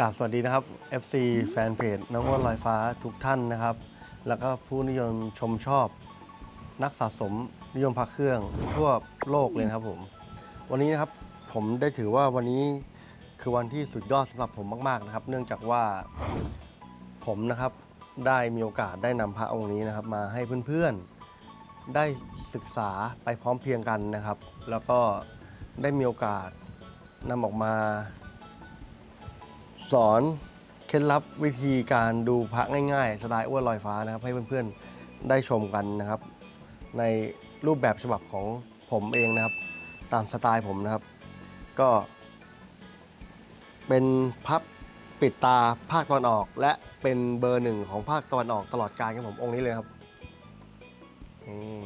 กราบสวัสดีนะครับ FC แฟนเพจน้องอ้วนลอยฟ้าทุกท่านนะครับ แล้วก็ผู้นิยมชมชอบ นักสะสมนิยมพักเครื่องทั่วโลกเลยนะครับผม วันนี้นะครับผมได้ถือว่าวันนี้คือวันที่สุดยอดสำหรับผมมาก ๆนะครับ เนื่องจากว่าผมนะครับได้มีโอกาสได้นำพระองค์นี้นะครับ มาให้เพื่อนๆได้ศึกษาไปพร้อมเพรียงกันนะครับ แล้วก็ได้มีโอกาสนำออกมา สอนเคล็ดลับวิธีการดูพระง่ายๆ สไตล์อ้วนลอยฟ้านะครับ ให้เพื่อนๆได้ชมกันนะครับ ในรูปแบบฉบับของผมเองนะครับ ตามสไตล์ผมนะครับ ก็ เป็นพับปิดตาภาคตะวันออก และเป็นเบอร์หนึ่งของภาคตะวันออกตลอดการครับผมองค์นี้เลยครับนี่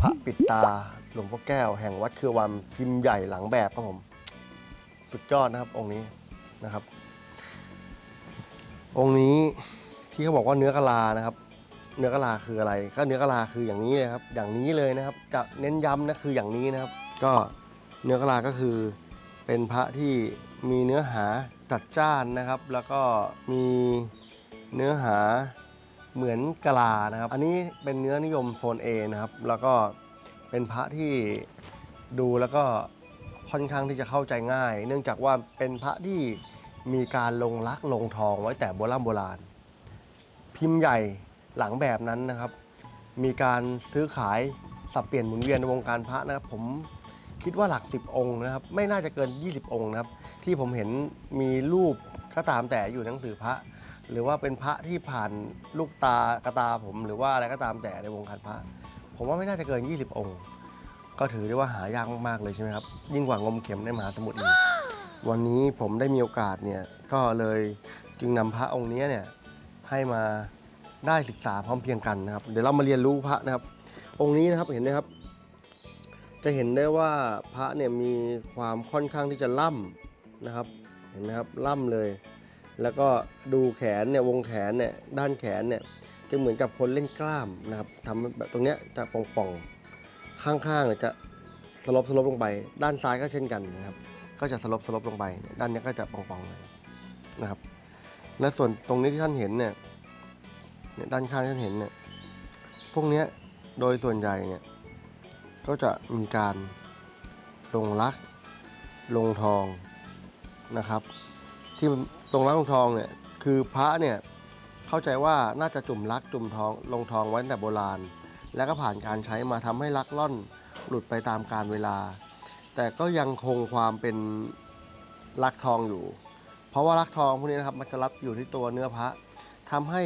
พระปิดตาหลวงพ่อแก้วแห่งวัดเครือวันพิมพ์ใหญ่หลังแบบครับผม สุดยอดนะครับองค์นี้ นะครับ องค์นี้ที่เขาบอกว่าเนื้อกะลานะครับ เนื้อกะลาคืออะไร ก็เนื้อกะลาคืออย่างนี้เลยครับ อย่างนี้เลยนะครับ จะเน้นย้ำนะคืออย่างนี้นะครับ ก็เนื้อกะลาก็คือเป็นพระที่มีเนื้อหาจัดจ้านนะครับ แล้วก็มีเนื้อหาเหมือนกะลานะครับ อันนี้เป็นเนื้อนิยมโซน A นะครับ แล้วก็เป็นพระที่ดูแล้วก็ค่อนข้างที่จะเข้าใจง่าย เนื่องจากว่าเป็นพระที่ มีการลงลักลงทองไว้แต่โบราณโบราณ พิมพ์ใหญ่หลังแบบนั้นนะครับ มีการซื้อขายสับเปลี่ยนหมุนเวียนในวงการพระนะครับ ผมคิดว่าหลัก 10 องค์นะครับ ไม่น่าจะเกิน 20 องค์นะครับ ที่ผมเห็นมีรูปก็ตามแต่อยู่ในหนังสือพระ หรือว่าเป็นพระที่ผ่านลูกตากระตาผมหรือว่าอะไรก็ตามแต่ในวงการพระ ผมว่าไม่น่าจะเกิน 20 องค์ ก็ถือได้ว่าหายากมากๆเลยใช่ไหมครับ ยิ่งกว่างมเข็มในมหาสมุทรอีก วันนี้ผมได้มีโอกาสเนี่ยก็เลยจึงนำพระองค์นี้เนี่ยให้มาได้ศึกษาพร้อมเพียงกันนะครับ เดี๋ยวเรามาเรียนรู้พระนะครับ องค์นี้นะครับเห็นไหมครับ จะเห็นได้ว่าพระเนี่ยมีความค่อนข้างที่จะล่ำนะครับ เห็นไหมครับล่ำเลย แล้วก็ดูแขนเนี่ยวงแขนเนี่ยด้านแขนเนี่ยจะเหมือนกับคนเล่นกล้ามนะครับทำแบบตรงเนี้ยจะป่องๆข้างๆเนี่ยจะสลบสลบลงไป ด้านซ้ายก็เช่นกันนะครับ ก็จะสลบสลบลงไป ด้านนี้ก็จะป่องๆเลยนะครับ และส่วนตรงนี้ที่ท่านเห็นเนี่ยเนี่ยด้านข้างที่ท่านเห็นเนี่ยพวกนี้โดยส่วนใหญ่เนี่ยก็จะมีการลงรักลงทองนะครับ ที่ตรงรักลงทองเนี่ยคือพระเนี่ยเข้าใจว่าน่าจะจุ่มรักจุ่มทองลงทองไว้ตั้งแต่โบราณ แล้วก็ผ่านการใช้มาทำให้ลักล่อนหลุดไปตามกาลเวลา แต่ก็ยังคงความเป็นลักทองอยู่ เพราะว่าลักทองพวกนี้นะครับมันจะรับอยู่ที่ตัวเนื้อพระทำให้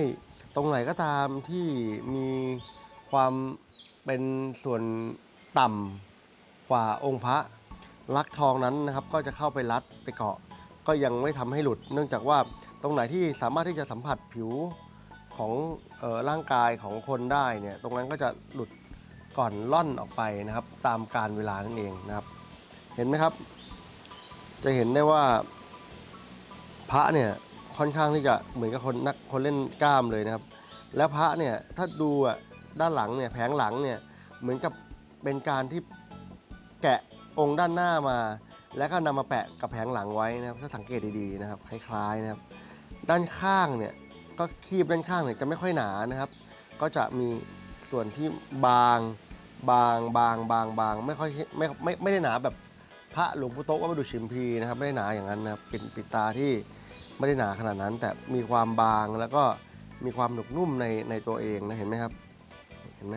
ตรงไหนก็ตามที่มีความเป็นส่วนต่ำกว่าองค์พระลักทองนั้นนะครับ ก็จะเข้าไปรัดไปเกาะ ก็ยังไม่ทำให้หลุด เนื่องจากว่าตรงไหนที่สามารถที่จะสัมผัสผิวของออร่างกายของคนได้เนี่ยตรงนั้นก็จะหลุดก่อนล่อนออกไปนะครับ ตามการเวลานั่นเองนะครับ ห็นไหมครับ จะเห็นได้ว่าพระเนี่ยค่อนข้างที่จะเหมือนกับคนนักคนเล่นกล้ามเลยนะครับ แล้วพระเนี่ยถ้าดูอะด้านหลังเนี่ยแผงหลังเนี่ยเหมือนกับเป็นการที่แกะองค์ด้านหน้ามา แล้วก็นำมาแปะกับแผงหลังไว้นะครับ ถ้าสังเกตดีๆนะครับคล้ายๆนะครับ ด้านข้างเนี่ยก็คีบด้านข้างเนี่ยจะไม่ค่อยหนานะครับ ก็จะมีส่วนที่บางบางบางบางบางไม่ค่อยไม่ไม่ไม่ได้หนาแบบ พระหลวงปู่โต๊ะวัดประดุจฉิมพีนะครับไม่ได้หนาอย่างนั้นนะครับเป็นปิดตาที่ไม่ได้หนาขนาดนั้น แต่มีความบางแล้วก็มีความหนุกนุ่มในในตัวเองนะเห็นไหมครับเห็นไหม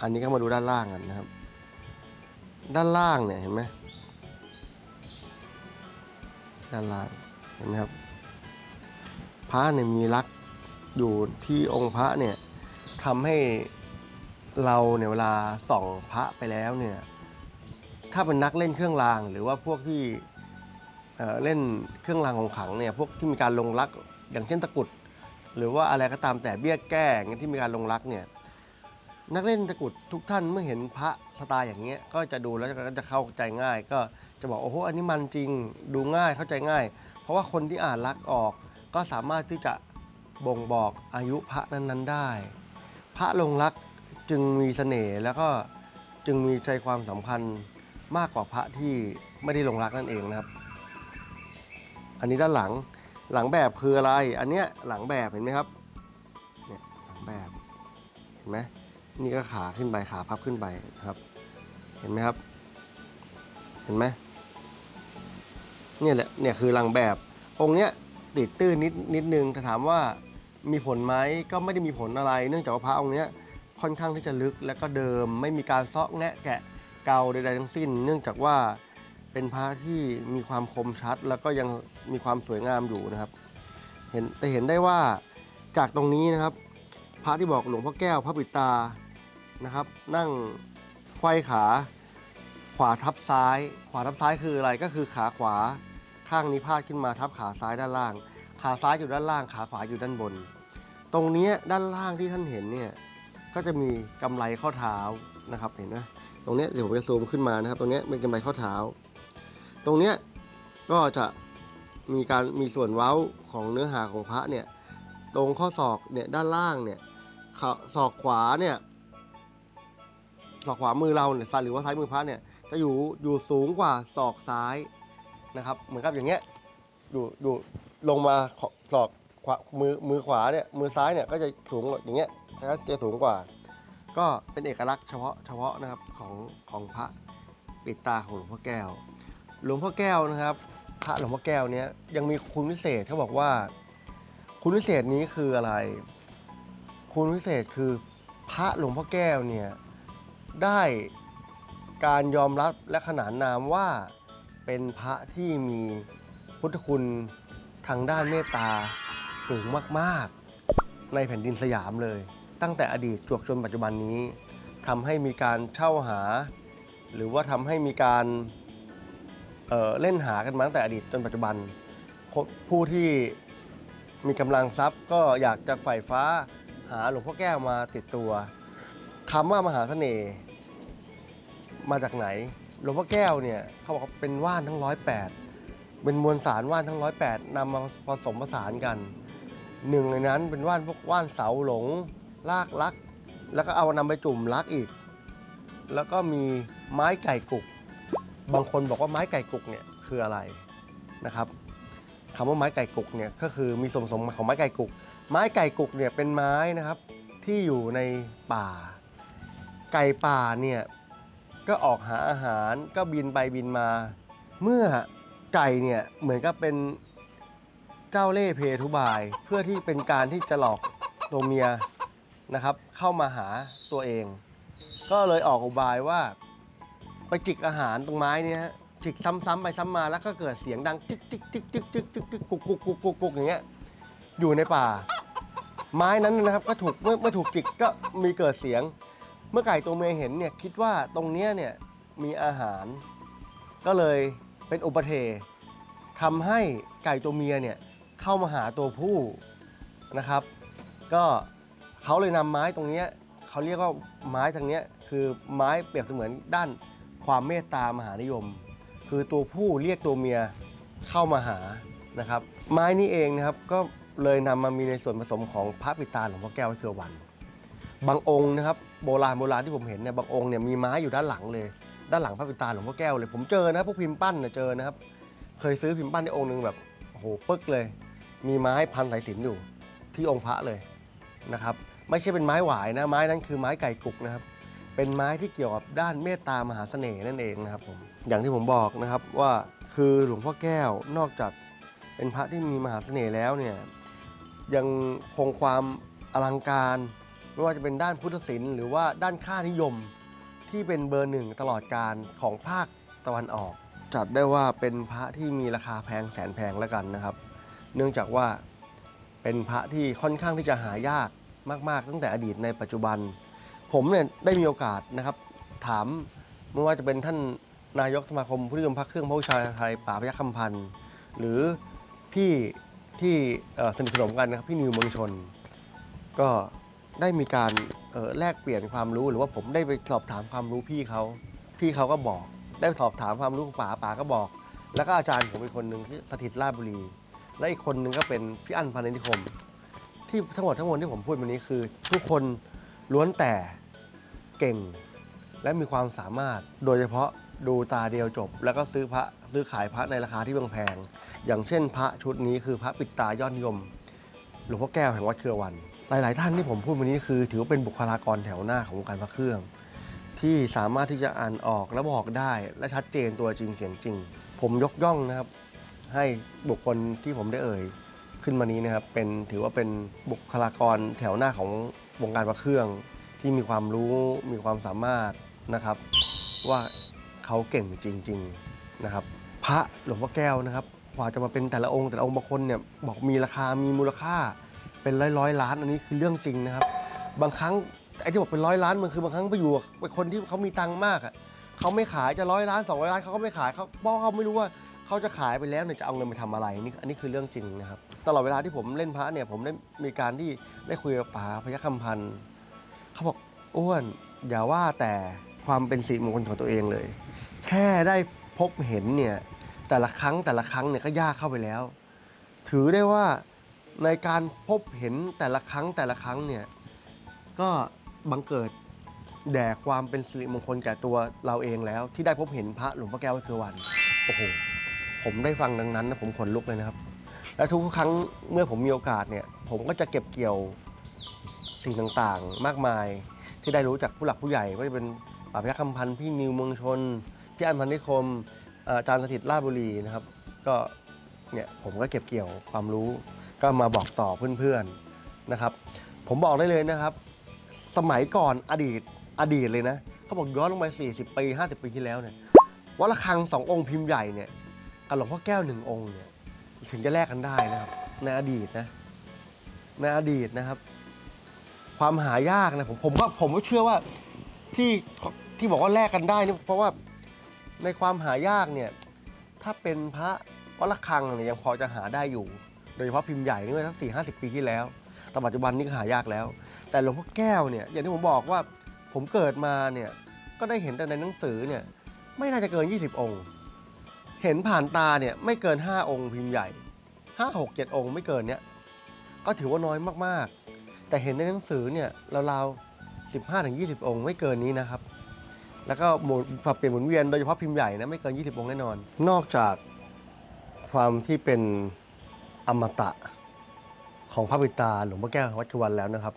อันนี้ก็มาดูด้านล่างกันนะครับ ด้านล่างเนี่ยเห็นไหมด้านล่างเห็นไหมครับพระเนี่ยมีลักษณ์อยู่ที่องค์พระเนี่ยทำให้เราเนี่ยเวลาส่องพระไปแล้วเนี่ย ถ้าเป็นนักเล่นเครื่องราง หรือว่าพวกที่เอ่อเล่นเครื่องรางของขลังเนี่ยพวกที่มีการลงลักอย่างเช่นตะกรุด หรือว่าอะไรก็ตามแต่เบี้ยแก้อย่างเงี้ยที่มีการลงลักเนี่ยนักเล่นตะกรุดทุกท่านเมื่อเห็นพระสไตล์อย่างเงี้ยก็จะดูแล้วก็จะเข้าใจง่าย ก็จะบอกโอ้โหอันนี้มันจริงดูง่ายเข้าใจง่าย เพราะว่าคนที่อ่านลักออก ก็สามารถที่จะบ่งบอกอายุพระนั้นๆได้ พระลงลักจึงมีเสน่ห์แล้วก็จึงมีใจความสำคัญ มากกว่าพระที่ไม่ได้ลงลักนั่นเองนะครับ อันนี้ด้านหลังหลังแบบคืออะไร อันเนี้ยหลังแบบเห็นไหมครับเนี่ยหลังแบบเห็นไหมนี่ก็ขาขึ้นไปขาพับขึ้นไปนะครับ เห็นไหมครับ เห็นไหมเนี่ยแหละเนี่ยคือหลังแบบองค์เนี้ยติดตื้นนิดนิดนึงแต่ถามว่ามีผลไหมก็ไม่ได้มีผลอะไร เนื่องจากว่าพระองค์เนี้ยค่อนข้างที่จะลึกและก็เดิมไม่มีการซาะแงะแกะ เกาใดๆทั้งสิ้น เนื่องจากว่าเป็นพระที่มีความคมชัด แล้วก็ยังมีความสวยงามอยู่นะครับ เห็นแต่เห็นได้ว่าจากตรงนี้นะครับ พระที่บอกหลวงพ่อแก้วพระปิตานะครับ นั่งไขว้ขาขวาทับซ้าย ขวาทับซ้ายคืออะไรก็คือขาขวาข้างนี้พาดขึ้นมาทับขาซ้ายด้านล่าง ขาซ้ายอยู่ด้านล่าง ขาขวาอยู่ด้านบน ตรงนี้ด้านล่างที่ท่านเห็นเนี่ยก็จะมีกำไรข้อเท้านะครับเห็นไหม ตรงเนี้ยเดี๋ยวผมจะซูมขึ้นมานะครับ ตรงเนี้ยเป็นกำไรข้อเท้า ตรงเนี้ยก็จะมีการมีส่วนเว้าของเนื้อหาของพระเนี่ย ตรงข้อศอกเนี่ยด้านล่างเนี่ยศอกขวาเนี่ยศอกขวามือเราเนี่ยซ้ายหรือว่าซ้ายมือพระเนี่ยจะอยู่อยู่สูงกว่าศอกซ้ายนะครับ เหมือนกับอย่างเงี้ยอยู่อยู่ลงมาศอกขวามือมือขวาเนี่ยมือซ้ายเนี่ยก็จะสูงอย่างเงี้ยนะครับจะสูงกว่า ก็เป็นเอกลักษณ์เฉพาะเฉพาะนะครับของของพระปิดตาของหลวงพ่อแก้ว หลวงพ่อแก้วนะครับ พระหลวงพ่อแก้วเนี้ยยังมีคุณวิเศษเขาบอกว่า คุณวิเศษนี้คืออะไร คุณวิเศษคือพระหลวงพ่อแก้วเนี่ยได้การยอมรับและขนานนามว่าเป็นพระที่มีพุทธคุณทางด้านเมตตาสูงมาก ๆ ในแผ่นดินสยามเลย ตั้งแต่อดีตจวบจนปัจจุบันนี้ทำให้มีการเช่าหา หรือว่าทำให้มีการเเล่นหากันมาตั้งแต่อดีตจนปัจจุบัน ผู้ที่มีกำลังทรัพย์ก็อยากจะใฝ่ฟ้าหาหลวงพ่อแก้วมาติดตัวคำว่ามหาเสน่ห์มาจากไหนหลวงพ่อแก้วเนี่ยเขาบอกเป็นว่านทั้งร้อยแปดเป็นมวลสารว่านทั้งร้อยแปดนำมาผสมผสานกันหนึ่งในนั้นเป็นว่านพวกว่านเสาหลง ลากลัก แล้วก็เอานำไปจุ่มลักอีก แล้วก็มีไม้ไก่กุก บางคนบอกว่าไม้ไก่กุกเนี่ยคืออะไรนะครับคำว่าไม้ไก่กุกเนี่ยก็คือมีส่วนผสมของไม้ไก่กุก ไม้ไก่กุกเนี่ยเป็นไม้นะครับที่อยู่ในป่า ไก่ป่าเนี่ยก็ออกหาอาหารก็บินไปบินมา เมื่อไก่เนี่ยเหมือนกับเป็นเจ้าเล่ห์เพทุบาย เพื่อที่เป็นการที่จะหลอกตัวเมีย นะครับ เข้ามาหาตัวเอง ก็เลยออกอุบายว่า ไปจิกอาหารตรงไม้นี่ยฮะจิกซ้ำๆไปซ้ำมาแล้วก็เกิดเสียงดังจิกจิกจิกจิกจิกจิกจิกกุกกุกกุกกุกกุกอย่างเงี้ยอยู่ในป่า ไม้นั้นนะครับก็ถูกเมื่อเมื่อถูกจิกก็มีเกิดเสียง เมื่อไก่ตัวเมียเห็นเนี่ยคิดว่าตรงเนี้ยเนี่ยมีอาหาร ก็เลยเป็นอุปเททำให้ไก่ตัวเมียเนี่ยเข้ามาหาตัวผู้นะครับ ก็ เขาเลยนำไม้ตรงนี้เขาเรียกว่าไม้ทางนี้คือไม้เปรียบเสมือนด้านความเมตตามหานิยม คือตัวผู้เรียกตัวเมียเข้ามาหานะครับ ไม้นี้เองนะครับก็เลยนำมามีในส่วนผสมของพระปิตาหลวงพ่อแก้ววัดเครือวัน บางองค์นะครับโบราณโบราณที่ผมเห็นเนี่ยบางองค์เนี่ยมีไม้อยู่ด้านหลังเลย ด้านหลังพระปิตาหลวงพ่อแก้วเลย ผมเจอนะพวกพิมพ์ปั้นเนี่ยเจอนะครับ เคยซื้อพิมพ์ปั้นได้องค์หนึ่งแบบโอ้โหปึ๊กเลย มีไม้พันสายสิญจนอยู่ที่องค์พระเลยนะครับ ไม่ใช่เป็นไม้หวายนะไม้นั้นคือไม้ไก่กุกนะครับเป็นไม้ที่เกี่ยวกับด้านเมตตามหาเสน่ห์นั่นเองนะครับผมอย่างที่ผมบอกนะครับว่าคือหลวงพ่อแก้วนอกจากเป็นพระที่มีมหาเสน่ห์แล้วเนี่ยยังคงความอลังการไม่ว่าจะเป็นด้านพุทธศิลป์หรือว่าด้านค่านิยมที่เป็นเบอร์หนึ่งตลอดการของภาคตะวันออก จัดได้ว่าเป็นพระที่มีราคาแพงแสนแพงแล้วกันนะครับ เนื่องจากว่าเป็นพระที่ค่อนข้างที่จะหายาก มาก ๆ ตั้งแต่อดีตในปัจจุบัน ผมเนี่ยได้มีโอกาสนะครับ ถามไม่ว่าจะเป็นท่านนายกสมาคมผู้นิยมพระเครื่องพระวิชาไทยป่าพยัคฆ์คำพันธ์หรือพี่ที่สนิทสนมกันนะครับพี่นิวเมืองชน ก็ได้มีการแลกเปลี่ยนความรู้หรือว่าผมได้ไปสอบถามความรู้พี่เขาพี่เขาก็บอก ได้สอบถามความรู้ของป่าป่าก็บอก แล้วก็อาจารย์ผมอีกคนหนึ่งที่สถิตราชบุรี และอีกคนหนึ่งก็เป็นพี่อั้นพันธินิคม ที่ทั้งหมดทั้งมวลที่ผมพูดวันนี้คือ ทุกคนล้วนแต่เก่ง และมีความสามารถ โดยเฉพาะดูตาเดียวจบ แล้วก็ซื้อพระซื้อขายพระในราคาที่แพงๆอย่างเช่น พระชุดนี้คือพระปิดตายอดนิยมหลวงพ่อแก้วแห่งวัดเครือวัน หลาย ๆ ท่านที่ผมพูดวันนี้คือ ถือว่าเป็นบุคลากรแถวหน้าของวงการพระเครื่อง ที่สามารถที่จะอ่านออกและบอกได้ และชัดเจนตัวจริงเสียงจริง ผมยกย่องนะครับ ให้บุคคลที่ผมได้เอ่ย ขึ้นมานี้นะครับเป็นถือว่าเป็นบุคลากรแถวหน้าของวงการพระเครื่อง ที่มีความรู้มีความสามารถนะครับ ว่าเขาเก่งจริง ๆนะครับ พระหลวงพ่อแก้วนะครับกว่าจะมาเป็นแต่ละองค์แต่ละองค์บางคนเนี่ยบอกมีราคามีมูลค่าเป็นร้อยร้อยล้าน อันนี้คือเรื่องจริงนะครับ บางครั้งไอ้ที่บอกเป็นร้อยล้านมันคือบางครั้งไปอยู่กับคนที่เขามีตังค์มากอะเขาไม่ขายจะร้อยล้านสองร้อยล้านเขาก็ไม่ขายเขาเพราะเขาไม่รู้ว่าเขาจะขายไปแล้วเนี่ยจะเอาเงินไปทำอะไรนี่อันนี้คือเรื่องจริงนะครับ ตลอดเวลาที่ผมเล่นพระเนี่ย ผมได้มีการที่ได้คุยกับป๋าพยัคฆ์คำพันธ์เขาบอกอ้วน อย่าว่าแต่ความเป็นสิริมงคลของตัวเองเลย แค่ได้พบเห็นเนี่ย แต่ละครั้งแต่ละครั้งเนี่ยก็ยากเข้าไปแล้ว ถือได้ว่าในการพบเห็นแต่ละครั้งแต่ละครั้งเนี่ย ก็บังเกิดแด่ความเป็นสิริมงคลแก่ตัวเราเองแล้ว ที่ได้พบเห็นพระหลวงพ่อแก้ววัดเคือวัน โอ้โห ผมได้ฟังดังนั้นนะผมขนลุกเลยนะครับ และทุกครั้งเมื่อผมมีโอกาสเนี่ยผมก็จะเก็บเกี่ยวสิ่งต่างๆ มากมายที่ได้รู้จากผู้หลักผู้ใหญ่ว่าจะเป็นป่าพยัคฆ์คำพันธ์พี่นิวเมืองชน พี่อันพันธิคมอาจารย์สถิตราบุรีนะครับ ก็เนี่ยผมก็เก็บเกี่ยวความรู้ ก็มาบอกต่อเพื่อนๆนะครับ ผมบอกได้เลยนะครับ สมัยก่อนอดีตอดีตเลยนะเขาบอกย้อนลงไป 40 ปี 50 ปีที่แล้วเนี่ยวัดระฆังสององค์พิมพ์ใหญ่เนี่ยกับหลวงพ่อแก้วหนึ่งองค์เนี่ย ถึงจะแลกกันได้นะครับ ในอดีตนะ ในอดีตนะครับ ความหายากนะผมผมก็ผมก็เชื่อว่าที่ที่บอกว่าแลกกันได้นี่เพราะว่าในความหายากเนี่ย ถ้าเป็นพระวัดระฆังเนี่ยยังพอจะหาได้อยู่ โดยเฉพาะพิมพ์ใหญ่นี่เมื่อสักสี่ห้าสิบปีที่แล้วแต่ปัจจุบันนี้ก็หายากแล้ว แต่หลวงพ่อแก้วเนี่ยอย่างที่ผมบอกว่าผมเกิดมาเนี่ยก็ได้เห็นแต่ในหนังสือเนี่ยไม่น่าจะเกิน 20 องค์ เห็นผ่านตาเนี่ยไม่เกิน 5 องค์พิมพ์ใหญ่ 5 6 7 องค์ไม่เกินเนี้ยก็ถือว่าน้อยมากๆ แต่เห็นในหนังสือเนี่ยราวๆ15ถึง20 องค์ไม่เกินนี้นะครับ แล้วก็หมุนปรับเปลี่ยนหมุนเวียนโดยเฉพาะพิมพ์ใหญ่นะไม่เกิน 20 องค์แน่นอน นอกจากความที่เป็นอมตะของพระบิดาหลวงพ่อแก้ววัดกวันแล้วนะครับ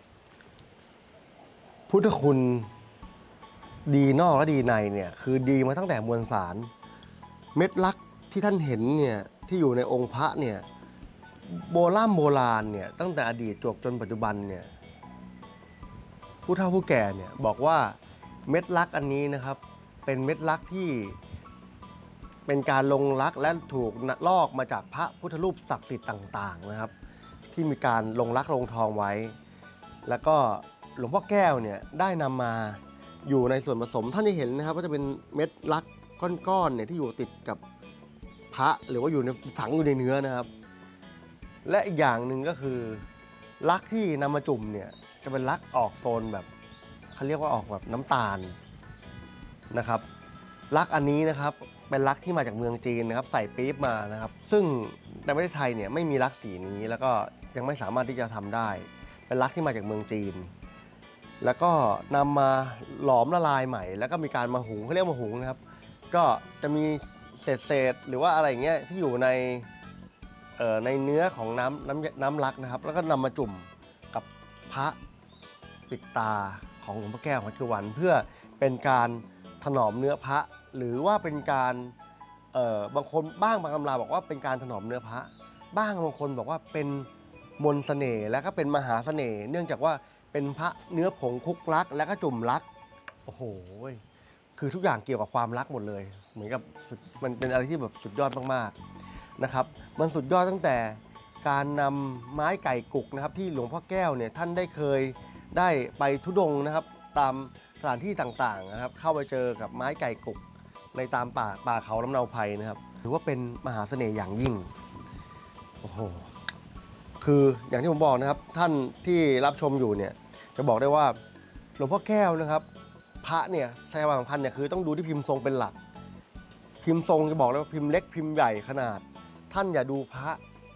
พุทธคุณดีนอกและดีในเนี่ยคือดีมาตั้งแต่มวลสาร เม็ดลักที่ท่านเห็นเนี่ยที่อยู่ในองค์พระเนี่ยโบราณโบราณเนี่ยตั้งแต่อดีตจวบจนปัจจุบันเนี่ยผู้เฒ่าผู้แก่เนี่ยบอกว่าเม็ดลักอันนี้นะครับเป็นเม็ดลักที่เป็นการลงลักและถูกลอกมาจากพระพุทธรูปศักดิ์สิทธิ์ต่างๆนะครับ ที่มีการลงรักลงทองไว้ แล้วก็หลวงพ่อแก้วเนี่ยได้นำมาอยู่ในส่วนผสมท่านจะเห็นนะครับว่าจะเป็นเม็ดลัก ก้อนๆเนี่ยที่อยู่ติดกับพระหรือว่าอยู่ในฝังอยู่ในเนื้อนะครับ และอีกอย่างหนึ่งก็คือลักที่นำมาจุ่มเนี่ยจะเป็นลักออกโซนแบบเขาเรียกว่าออกแบบน้ำตาลนะครับ ลักอันนี้นะครับเป็นลักที่มาจากเมืองจีนนะครับใส่ปี๊บมานะครับ ซึ่งในประเทศไทยเนี่ยไม่มีลักสีนี้แล้วก็ยังไม่สามารถที่จะทำได้ เป็นลักที่มาจากเมืองจีน แล้วก็นำมาหลอมละลายใหม่ แล้วก็มีการมาหุงเขาเรียกมาหุงนะครับ ก็จะมีเศษเศษหรือว่าอะไรอย่างเงี้ยที่อยู่ในเอ่อในเนื้อของน้ำน้ำน้ำลักนะครับ แล้วก็นำมาจุ่มกับพระปิดตาของหลวงพ่อแก้ววัดคือวัน เพื่อเป็นการถนอมเนื้อพระ หรือว่าเป็นการเอ่อบางคนบ้างบางตำราบอกว่าเป็นการถนอมเนื้อพระ บ้างบางคนบอกว่าเป็นมนต์เสน่ห์และก็เป็นมหาเสน่ห์เนื่องจากว่าเป็นพระเนื้อผงคุกลักแล้วก็จุ่มลัก โอ้โห คือทุกอย่างเกี่ยวกับความรักหมดเลย เหมือนกับสุดมันเป็นอะไรที่แบบสุดยอดมากๆนะครับมันสุดยอดตั้งแต่การนำไม้ไก่กุกนะครับที่หลวงพ่อแก้วเนี่ยท่านได้เคยได้ไปทุดงค์นะครับ ตามสถานที่ต่างๆนะครับ เข้าไปเจอกับไม้ไก่กุก ในตามป่าป่าเขาลำเนาไพรนะครับถือว่าเป็นมหาเสน่ห์อย่างยิ่งโอ้โหคืออย่างที่ผมบอกนะครับท่านที่รับชมอยู่เนี่ยจะบอกได้ว่าหลวงพ่อแก้วนะครับ พระเนี่ยใช้ความสำคัญเนี่ยคือต้องดูที่พิมพ์ทรงเป็นหลัก พิมพ์ทรงจะบอกเลยว่าพิมพ์เล็กพิมพ์ใหญ่ขนาด ท่านอย่าดูพระ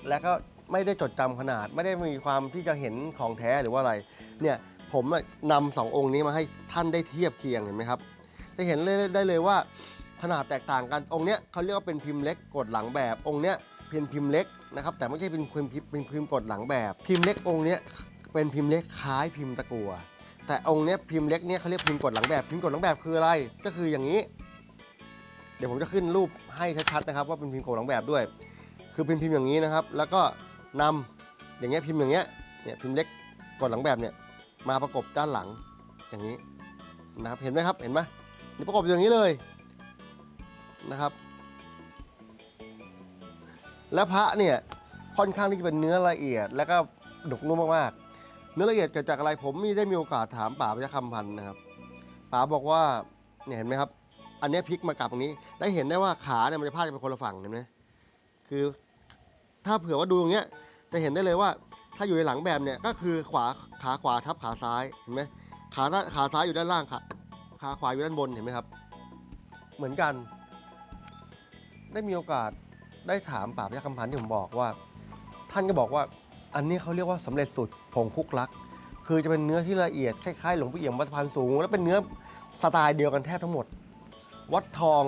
และก็ไม่ได้จดจำขนาด ไม่ได้มีความที่จะเห็นของแท้หรือว่าอะไรเนี่ยผมอะนำสององค์นี้มาให้ท่านได้เทียบเคียงเห็นไหมครับ จะเห็นเลยได้เลยว่าขนาดแตกต่างกันองค์เนี้ยเขาเรียกว่าเป็นพิมพ์เล็กกดหลังแบบองค์เนี้ยเป็นพิมพ์เล็กนะครับแต่ไม่ใช่เป็นพิมพ์เป็นพิมพ์กดหลังแบบ พิมพ์เล็กองค์เนี้ยเป็นพิมพ์เล็กคล้ายพิมพ์ตะกัว แต่องค์เนี้ยพิมพ์เล็กเนี้ยเขาเรียกพิมพ์กดหลังแบบพิมพ์กดหลังแบบคืออะไรก็คืออย่างนี้ เดี๋ยวผมจะขึ้นรูปให้ชัดๆนะครับ ว่าเป็นพิมพ์กดหลังแบบด้วย คือเป็นพิมพ์อย่างนี้นะครับ แล้วก็นำอย่างเงี้ยพิมพ์อย่างเงี้ยเนี่ยพิมพ์เล็กกดหลังแบบเนี่ยมาประกบด้านหลังอย่างนี้นะครับเห็นไหมครับเห็นไหมนี่ประกบอย่างนี้เลยนะครับ และพระเนี่ยค่อนข้างที่จะเป็นเนื้อละเอียด แล้วก็ดุกนุ่มมากๆ เนื้อละเอียดเกิดจากอะไรผมมีได้มีโอกาสถามป๋าพยคำพันธ์นะครับป๋าบอกว่าเนี่ยเห็นไหมครับ อันนี้พลิกมากลับตรงนี้ ได้เห็นได้ว่าขาเนี่ยมันจะพาดกันเป็นคนละฝั่งเห็นไหมคือถ้าเผื่อว่าดูอย่างเงี้ยจะเห็นได้เลยว่าถ้าอยู่ในหลังแบบเนี่ยก็คือขวาขาขวาทับขาซ้ายเห็นไหมขาขาซ้ายอยู่ด้านล่างขาขาขวาอยู่ด้านบนเห็นไหมครับ เหมือนกัน ได้มีโอกาสได้ถามป่าพยัคฆ์คำพันธ์ที่ผมบอกว่า ท่านก็บอกว่า อันนี้เขาเรียกว่าสำเร็จสุดผงคุกลัก คือจะเป็นเนื้อที่ละเอียดคล้ายๆหลวงพ่อเอี่ยมวัดสะพานสูง และเป็นเนื้อสไตล์เดียวกันแทบทั้งหมด วัดทอง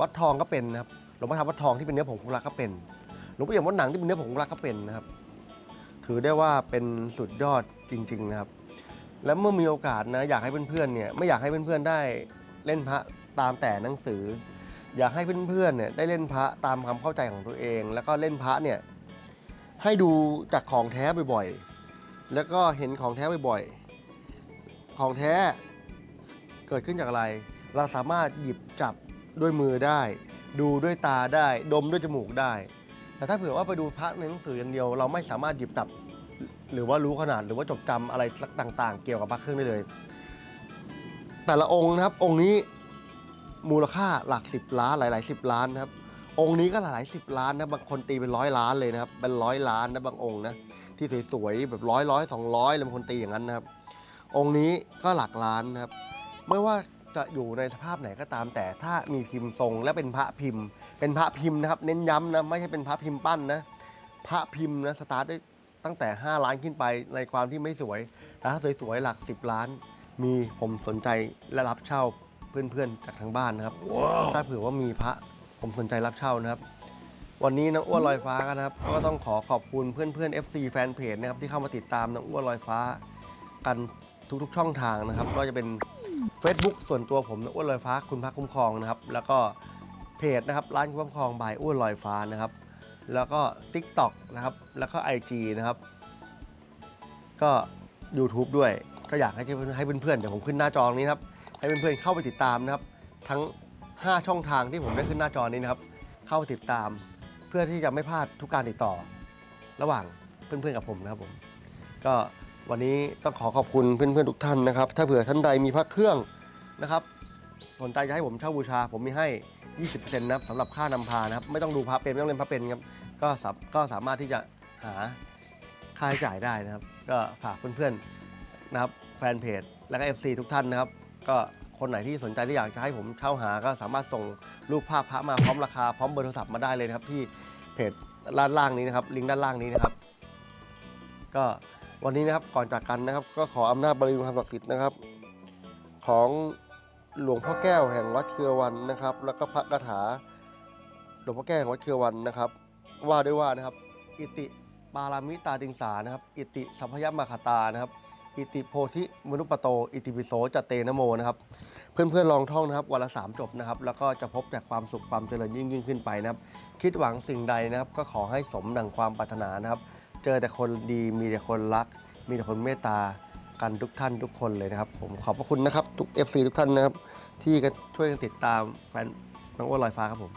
วัดทองก็เป็นนะครับหลวงพ่อทำวัดทองที่เป็นเนื้อผงคุกลักก็เป็น หลวงพ่อเอี่ยมวัดหนังที่เป็นเนื้อผงคุกลักก็เป็นนะครับ ถือได้ว่าเป็นสุดยอดจริง ๆนะครับ แล้วเมื่อมีโอกาสนะอยากให้เพื่อนๆเนี่ยไม่อยากให้เพื่อนๆได้เล่นพระตามแต่หนังสือ อยากให้เพื่อนๆเนี่ยได้เล่นพระตามความเข้าใจของตัวเอง แล้วก็เล่นพระเนี่ย ให้ดูจากของแท้บ่อยๆ แล้วก็เห็นของแท้บ่อยๆ ของแท้เกิดขึ้นจากอะไร เราสามารถหยิบจับด้วยมือได้ ดูด้วยตาได้ ดมด้วยจมูกได้ แต่ถ้าเผื่อว่าไปดูพระในหนังสืออย่างเดียว เราไม่สามารถหยิบจับ หรือว่ารู้ขนาดหรือว่าจดจำอะไรต่าง ๆ เกี่ยวกับพระเครื่องได้เลย แต่ละองค์นะครับองค์นี้มูลค่าหลักสิบล้านหลายๆสิบล้านนะครับ องค์นี้ก็หลายๆสิบล้านนะบางคนตีเป็นร้อยล้านเลยนะครับเป็นร้อยล้านนะบางองค์นะที่สวยๆแบบร้อยร้อยสองร้อยเลยบางคนตีอย่างนั้นนะครับ องค์นี้ก็หลักล้านนะครับ ไม่ว่าจะอยู่ในสภาพไหนก็ตาม แต่ถ้ามีพิมพ์ทรงและเป็นพระพิมพ์ เป็นพระพิมพ์นะครับ เน้นย้ำนะไม่ใช่เป็นพระพิมพ์ปั้นนะพระพิมพ์นะสตาร์ทได้ตั้งแต่ 5 ล้านขึ้นไปในความที่ไม่สวยแต่ถ้าสวยๆหลัก 10 ล้าน มีผมสนใจและรับเช่าเพื่อนๆจากทางบ้านนะครับถ้าเผื่อว่ามีพระ ผมสนใจรับเช่านะครับ วันนี้น้องอ้วนลอยฟ้ากันนะครับ ก็ต้องขอขอบคุณเพื่อนๆ FC แฟนเพจนะครับที่เข้ามาติดตามน้องอ้วนลอยฟ้า กันทุกๆช่องทางนะครับ ก็จะเป็น Facebook ส่วนตัวผมน้องอ้วนลอยฟ้าคุณพระคุ้มครองนะครับ แล้วก็เพจนะครับร้านคุ้มครองบายอ้วนลอยฟ้านะครับ แล้วก็ TikTok นะครับ แล้วก็ IG นะครับ ก็ YouTube ด้วย ก็อยากให้ให้เพื่อนๆเดี๋ยวผมขึ้นหน้าจอนี้นะครับ ให้เพื่อนๆเข้าไปติดตามนะครับ ทั้ง 5 ช่องทางที่ผมได้ขึ้นหน้าจอนี้นะครับ เข้าติดตามเพื่อที่จะไม่พลาดทุกการติดต่อ ระหว่างเพื่อนๆกับผมนะครับผม ก็วันนี้ต้องขอขอบคุณเพื่อนๆทุกท่านนะครับ ถ้าเผื่อท่านใดมีพระเครื่องนะครับสนใจจะให้ผมเช่าบูชา ผมมีให้ 20%นะครับสำหรับค่านำพานะครับ ไม่ต้องดูพระเป็นไม่ต้องเล่นพระเป็นครับก็สาก็สามารถที่จะหาค่าใช้จ่ายได้นะครับ ก็ฝากเพื่อนๆนะครับแฟนเพจและก็ FC ทุกท่านนะครับ ก็ คนไหนที่สนใจที่อยากจะให้ผมเช่าหาก็สามารถส่งรูปภาพพระมาพร้อมราคาพร้อมเบอร์โทรศัพท์มาได้เลยนะครับ ที่เพจด้านล่างนี้นะครับ ลิงก์ด้านล่างนี้นะครับ ก็วันนี้นะครับก่อนจากกันนะครับ ก็ขออำนาจบริวารศักดิ์สิทธิ์นะครับ ของหลวงพ่อแก้วแห่งวัดเครือวันนะครับ แล้วก็พระคาถา หลวงพ่อแก้วแห่งวัดเครือวันนะครับ ว่าด้วยว่านะครับ อิติปารามิตาติงสานะครับ อิติสัพพยมมาคตานะครับ อิติโพธิมนุปโต อิติปิโสจเตนะโมนะครับเพื่อนๆลองท่องนะครับวันละสามจบนะครับแล้วก็จะพบแต่ความสุขความเจริญยิ่งยิ่งขึ้นไปนะครับ คิดหวังสิ่งใดนะครับ ก็ขอให้สมดังความปรารถนานะครับ เจอแต่คนดีมีแต่คนรัก มีแต่คนเมตตากันทุกท่านทุกคนเลยนะครับ ผมขอบพระคุณนะครับทุก FC ทุกท่านนะครับ ที่กันช่วยกันติดตามแฟนน้องอ้วนลอยฟ้าครับผม